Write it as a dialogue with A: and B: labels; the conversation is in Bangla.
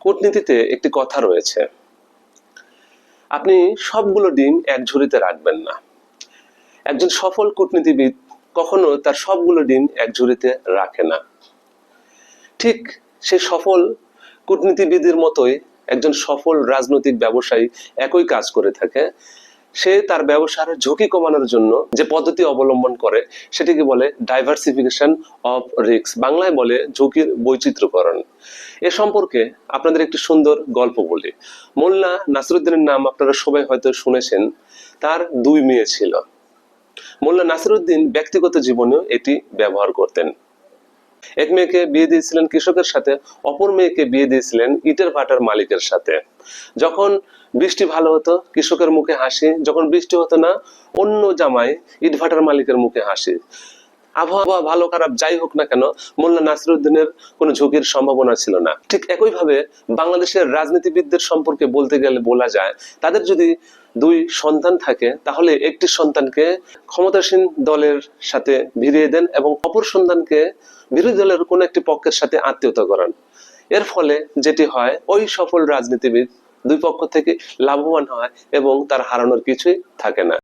A: কূটনীতিতে একটি কথা রয়েছে। আপনি সবগুলো ডিম এক ঝুড়িতে রাখবেন না। একজন সফল কূটনীতিবিদ কখনো তার সবগুলো ডিম এক ঝুড়িতে রাখে না। ঠিক সে সফল কূটনীতিবিদের মতোই একজন সফল রাজনৈতিক ব্যবসায়ী একই কাজ করে থাকে সে তার ব্যবসার ঝুঁকি কমানোর জন্য যে পদ্ধতি অবলম্বন করে, সেটিকে বলে ডাইভার্সিফিকেশন অফ রিস্ক বাংলায় বলে ঝুঁকির বৈচিত্র্যকরণ। এ সম্পর্কে আপনাদের একটি সুন্দর গল্প বলি। মোল্লা নাসিরুদ্দিনের নাম আপনারা সবাই হয়তো শুনেছেন। তার দুই মেয়ে ছিল। মোল্লা নাসিরুদ্দিন ব্যক্তিগত জীবনেও এটি ব্যবহার করতেন। এক মেয়েকে বিয়ে দিয়েছিলেন কৃষকের সাথে, অপর মেয়েকে বিয়ে দিয়েছিলেন ইটের ভাটার মালিকের সাথে। যখন বৃষ্টি ভালো হতো, কৃষকের মুখে হাসি, যখন বৃষ্টি হতো না, অন্য জামাই ইট ভাটার মালিকের মুখে হাসি। আবহাওয়া ভালো, খারাপ, যাই হোক না কেন, মোল্লা নাসিরুদ্দিনের কোনো ঝুঁকির সম্ভাবনা ছিল না। ঠিক একইভাবে বাংলাদেশের রাজনীতিবিদদের সম্পর্কে বলতে গেলে বলা যায়, তাদের যদি দুই সন্তান থাকে, তাহলে একটি সন্তানকে ক্ষমতাসীন দলের সাথে ভিড়িয়ে দেন এবং অপর সন্তানকে বিরোধী দলের কোনো একটি পক্ষের সাথে আত্মীয়তা করান। এর ফলে যেটি হয়, ওই সফল রাজনীতিবিদ দুই পক্ষ থেকে লাভবান হয় এবং তার হারানোর কিছুই থাকে না।